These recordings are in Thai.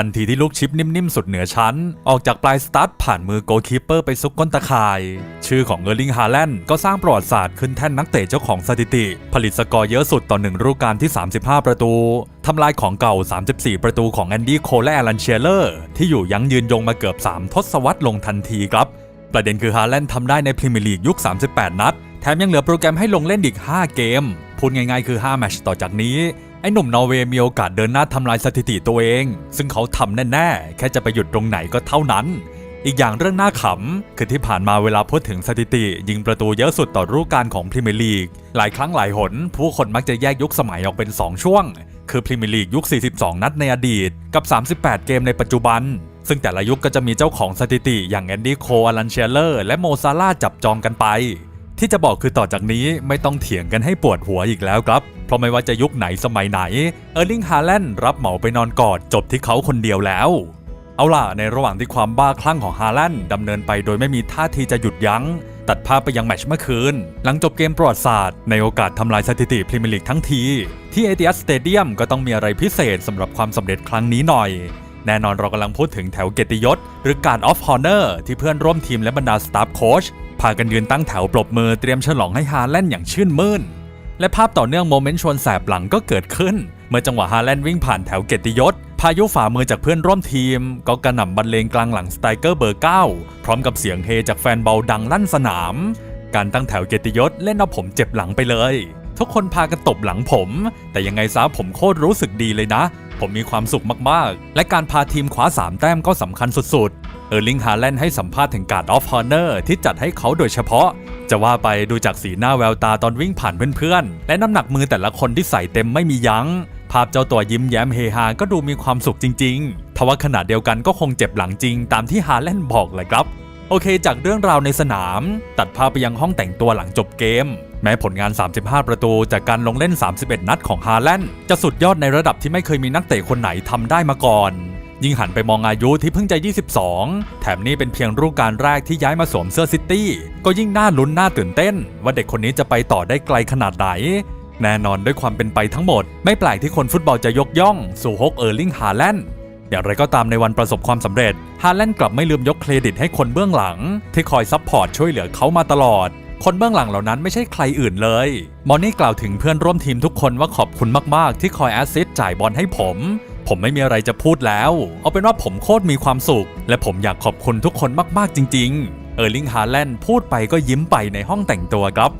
ทันทีที่ลูกชิปนิ่มๆ สุดเหนือชั้น ออกจากปลายสตาร์ทผ่านมือโกลคีปเปอร์ไปซุกก้นตะข่าย ชื่อของเออร์ลิงฮาแลนด์ก็สร้างประวัติศาสตร์ขึ้นแท่นนักเตะเจ้าของสถิติ ผลิตสกอร์เยอะสุดต่อหนึ่งฤดูกาลที่ 35 ประตูทำลายของเก่า 34 ประตูของแอนดี้โคลและแอลันเชียเลอร์ที่อยู่ยั้งยืนยงมาเกือบ 3 ทศวรรษลงทันทีครับ ประเด็นคือฮาแลนด์ทำได้ในพรีเมียร์ลีกยุค 38 นัด แถมยังเหลือโปรแกรมให้ลงเล่นอีก 5 เกมพูดง่ายๆคือ 5 แมตช์ต่อจากนี้ ไอ้หนุ่มนอร์เวย์มีโอกาสเดินหน้าทำลายสถิติตัวเอง ซึ่งเขาทำแน่ๆ แค่จะไปหยุดตรงไหนก็เท่านั้น อีกอย่างเรื่องน่าขำ คือที่ผ่านมาเวลาพูดถึงสถิติ ยิงประตูเยอะสุดต่อฤดูกาลของพรีเมียร์ลีก หลายครั้งหลายหน ผู้คนมักจะแยกยุคสมัยออกเป็น 2 ช่วง คือพรีเมียร์ลีกยุค 42 นัดในอดีต กับ 38 เกมในปัจจุบัน ซึ่งแต่ละยุคก็จะมีเจ้าของสถิติ อย่างแอนดี้โคอลันเชลเลอร์และโมซาลาจับจองกันไปที่จะบอกคือต่อจากนี้ไม่ต้องเถียงกันให้ปวดหัวอีกแล้วครับ เพราะไม่ว่าจะยุคไหนสมัยไหน เออร์ลิงฮาแลนด์รับเหมาไปนอนกอดจบที่เขาคนเดียวแล้ว เอาล่ะ ในระหว่างที่ความบ้าคลั่งของฮาแลนด์ดำเนินไปโดยไม่มีท่าทีจะหยุดยัง้ง ตัดภาพไปยังแมตช์เมื่อคืน หลังจบเกมประวัติศาสตร์ในโอกาสทำลายสถิติพรีเมียร์ลีกทั้งที ที่เอติอัสสเตเดียมก็ต้องมีอะไรพิเศษสำหรับความสำเร็จครั้งนี้หน่อยแน่นอนเรากำลังพูดถึงแถวเกียรติยศ หรือการออฟฮอ n เนอร์ที่เพื่อนร่วมทีมและบรรดาสตาฟโค้ชพากันยืนตั้งแถวปรบมือเตรียมฉลองให้ฮาแลนด์อย่างชื่นมื่น และภาพต่อเนื่องโมเมนต์ชวนแสบหลังก็เกิดขึ้น เมื่อจังหวะฮาแลนด์วิ่งผ่านแถวเกียรติยศ พายุฝ่ามือจากเพื่อนร่วมทีม ก็กระหน่ำบรรเลงกลางหลังสไตรเกอร์เบอร์ 9 พร้อมกับเสียงเฮจากแฟนเบาดังลั่นสนาม การตั้งแถวเกียรติยศเล่นเอาผมเจ็บหลังไปเลย ทุกคนพากันตบหลังผม แต่ยังไงซะผมโคตรรู้สึกดีเลยนะ ผมมีความสุขมากๆ และการพาทีมคว้า3แต้มก็สำคัญสุดๆเออร์ลิงฮาแลนด์ให้สัมภาษณ์ถึงการออฟฮอ n เนอร์ที่จัดให้เขาโดยเฉพาะ จะว่าไปดูจากสีหน้าแววตาตอนวิ่งผ่านเพื่อนๆ และน้ำหนักมือแต่ละคนที่ใส่เต็มไม่มียัง้ง ภาพเจ้าตัวยิ้มแย้มเฮฮาก็ดูมีความสุขจริงๆ ทว่าขณะเดียวกันก็คงเจ็บหลังจริงตามที่ฮาแลนด์บอกเลยครับ โอเค จากเรื่องราวในสนาม ตัดภาพไปยังห้องแต่งตัวหลังจบเกม แม้ผลงาน 35 ประตูจากการลงเล่น 31 นัดของฮาแลนด์จะสุดยอดในระดับที่ไม่เคยมีนักเตะคนไหนทำได้มาก่อน ยิ่งหันไปมองอายุที่เพิ่งจะ 22 แถมนี่เป็นเพียงรูปการแรกที่ย้ายมาสวมเสื้อซิตี้ ก็ยิ่งน่าลุ้นน่าตื่นเต้น ว่าเด็กคนนี้จะไปต่อได้ไกลขนาดไหน แน่นอนด้วยความเป็นไปทั้งหมด ไม่แปลกที่คนฟุตบอลจะยกย่อง สู่ฮกเออร์ลิงฮาแลนด์อย่างไรก็ตามในวันประสบความสำเร็จ ฮาแลนด์กลับไม่ลืมยกเครดิตให้คนเบื้องหลัง ที่คอยซัพพอร์ตช่วยเหลือเขามาตลอด คนเบื้องหลังเหล่านั้นไม่ใช่ใครอื่นเลย มอนนี่กล่าวถึงเพื่อนร่วมทีมทุกคนว่าขอบคุณมาก ๆ ที่คอยแอสซิสต์จ่ายบอลให้ผม ผมไม่มีอะไรจะพูดแล้ว เอาเป็นว่าผมโคตรมีความสุข และผมอยากขอบคุณทุกคนมากๆจริง ๆ เออร์ลิงฮาแลนด์พูดไปก็ยิ้มไปในห้องแต่งตัวครับ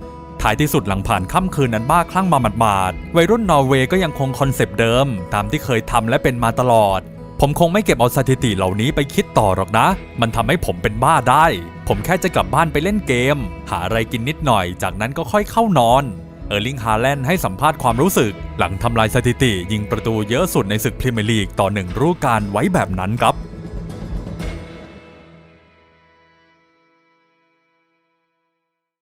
ท้ายที่สุดหลังผ่านค่ำคืนนั้นบ้าคลั่งมาหมาดๆวัยรุ่นนอร์เวย์ก็ยังคงคอนเซปต์เดิม ตามที่เคยทำและเป็นมาตลอด ผมคงไม่เก็บเอาสถิติเหล่านี้ไปคิดต่อหรอกนะ มันทำให้ผมเป็นบ้าได้ ผมแค่จะกลับบ้านไปเล่นเกม หาอะไรกินนิดหน่อย จากนั้นก็ค่อยเข้านอน เออร์ลิงฮาแลนด์ให้สัมภาษณ์ความรู้สึก หลังทำลายสถิติยิงประตูเยอะสุดในศึกพรีเมียร์ลีกต่อหนึ่งฤดูกาลไว้แบบนั้นครับ